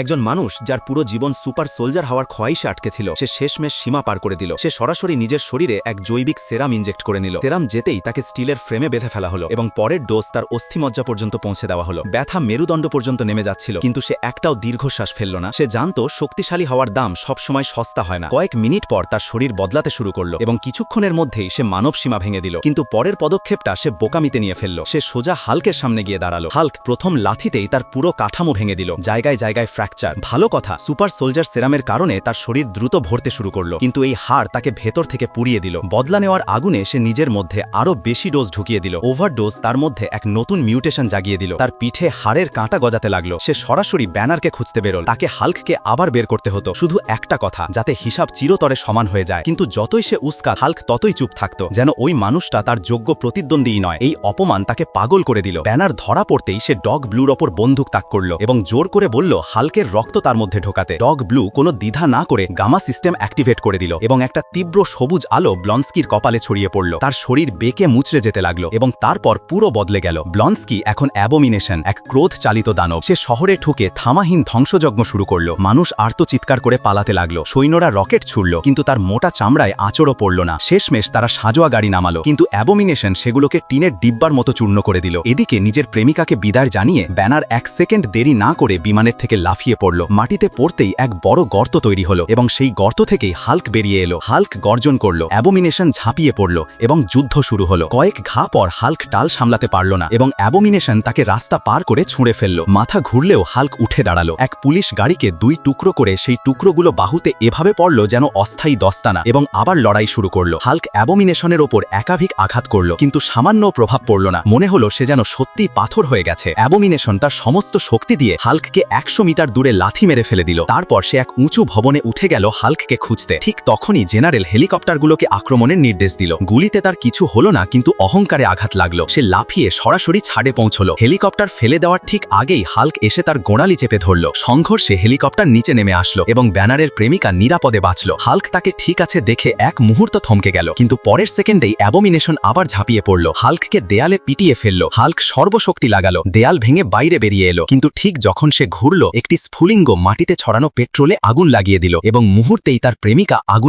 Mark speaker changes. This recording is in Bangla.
Speaker 1: একজন মানুষ যার পুরো জীবন সুপার সোলজার হওয়ার খোয়াইশে আটকে ছিল, সে শেষমেশ সীমা পার করে দিল। সে সরাসরি নিজের শরীরে এক জৈবিক সেরাম ইনজেক্ট করে নিল। সেরাম যেতেই তাকে স্টিলের ফ্রেমে বেঁধে ফেলা হলো এবং পরের ডোজ তার অস্থিমজ্জা পর্যন্ত পৌঁছে দেওয়া হলো। ব্যথা মেরুদণ্ড পর্যন্ত নেমে যাচ্ছিল, কিন্তু সে একটাও দীর্ঘশ্বাস ফেলল না। সে জানতো শক্তিশালী হওয়ার দাম সবসময় সস্তা হয় না। কয়েক মিনিট পর তার শরীর বদলাতে শুরু করল এবং কিছুক্ষণের মধ্যেই সে মানব সীমা ভেঙে দিল। কিন্তু পরের পদক্ষেপটা সে বোকামিতে নিয়ে ফেলল। সে সোজা হালকের সামনে গিয়ে দাঁড়াল। হাল্ক প্রথম লাথিতেই তার পুরো কাঠামো ভেঙে দিল। জায়গায় জায়গায় ফ্র্যাকচার ভালো কথা সুপার সোলজার সেরামের কারণে তার শরীর দ্রুত ভরতে শুরু করল, কিন্তু এই হার তাকে ভেতর থেকে পুড়িয়ে দিল। বদলা নেওয়ার আগুনে সে নিজের মধ্যে আরও বেশি ডোজ ঢুকিয়ে দিল। ওভারডোজ তার মধ্যে এক নতুন মিউটেশন জাগিয়ে দিল। তার পিঠে হাড়ের কাঁটা গজাতে লাগল। সে সরাসরি ব্যানারকে খুঁজতে বেরোল। তাকে হাল্ককে আবার বের করতে হতো। শুধু একটা কথা, যাতে হিসাব চিরতরে সমান হয়ে যায়। কিন্তু যতই সে উস্কা, হাল্ক ততই চুপ থাকত। যেন ওই মানুষটা তার যোগ্য প্রতিদ্বন্দ্বী নয়। এই অপমান তাকে পাগল করে দিল। ব্যানার ধরা পড়তেই সে ডগ ব্লুর ওপর বন্দুক তাক করল এবং জোর করে বলল হাল্কের রক্ত তার মধ্যে ঢোকাতে। ডগ ব্লু কোনো দ্বিধা না করে গামা সিস্টেম অ্যাক্টিভেট করে দিল এবং একটা তীব্র সবুজ আলো ব্লন্সকির কপালে ছড়িয়ে পড়ল। তার শরীর বেঁকে মুচড়ে যেতে লাগল এবং তারপর পুরো বদলে গেল। ব্লন্সকি এখন অ্যাবোমিনেশন, এক ক্রোধ চালিত দানব। সে শহরে ঠুকে থামাহীন ধ্বংসযজ্ঞ শুরু করল। মানুষ আর্ত চিৎকার করে পালাতে লাগল। সৈন্যরা রকেট ছুড়ল, কিন্তু তার মোটা চামড়ায় আঁচড়ও পড়ল না। শেষমেশ তারা সাজোয়া গাড়ি নামালো, কিন্তু অ্যাবোমিনেশন সেগুলোকে টিনের ডিব্বার মতো চূর্ণ করে দিল। এদিকে নিজের প্রেমিকাকে বিদায় জানিয়ে ব্যানার এক সেকেন্ড দেরি না করে বিমানের থেকে লাফিয়ে পড়ল। মাটিতে পড়তেই এক বড় গর্ত তৈরি হলো এবং সেই গর্ত থেকেই হাল্ক বেরিয়ে এলো। হাল্ক গর্জন করল, অ্যাবোমিনেশন ঝাঁপিয়ে পড়ল এবং যুদ্ধ শুরু হলো। কয়েক ঘা পর হাল্ক টাল সামলাতে পারল না এবং অ্যাবোমিনেশন তাকে রাস্তা পার করে ছুঁড়ে ফেলল। মাথা ঘুরলেও হাল্ক উঠে দাঁড়াল। এক পুলিশ গাড়িকে দুই টুকরো করে সেই টুকরোগুলো বাহুতে এভাবে পড়ল যেন অস্থায়ী দস্তানা এবং আবার লড়াই শুরু করল। হাল্ক অ্যাবোমিনেশনের ওপর একাধিক আঘাত করল, কিন্তু সামান্য প্রভাব পড়ল না। মনে হলো সে যেন সত্যি পাথর হয়ে গেছে। অ্যাবোমিনেশন তার সমস্ত শক্তি দিয়ে হাল্ককে একশো মিটার দূরে লাথি মেরে ফেলে দিল। তারপর সে এক উঁচু ভবনে উঠে গেল হাল্ককে খুঁজতে। ঠিক তখনই জেনারেল হেলিকপ্টারগুলোকে আক্রমণের নির্দেশ দিল। গুলিতে তার কিছু হলো না, কিন্তু অহংকারে আঘাত লাগল। সে লাফিয়ে সরাসরি ছাড়ে পৌঁছল। হেলিকপ্টার ফেলে দেওয়ার ঠিক আগেই হাল্ক এসে তার গোড়ালি চেপে ধরল। সংঘর্ষে হেলিকপ্টার নিচে নেমে আসলো এবং ব্যানারের প্রেমিকা নিরাপদে বাঁচল। হাল্ক তাকে ঠিক আছে দেখে এক মুহূর্ত থমকে গেল, কিন্তু পরের সেকেন্ডেই অ্যাবোমিনেশন আবার ঝাঁপিয়ে পড়ল। হাল্ককে দেয়ালে পিটিয়ে ফেলল। হাল্ক সর্বশক্তি লাগালো। দেয়াল ভেঙে বাইরে বেরিয়ে এলো, কিন্তু ঠিক যখন সে ঘুরল, একটি স্ফুলিঙ্গ মাটিতে ছড়ানো পেট্রোলে আগুন লাগিয়ে দিল এবং মুহূর্তেই তার প্রেমিকা আগুন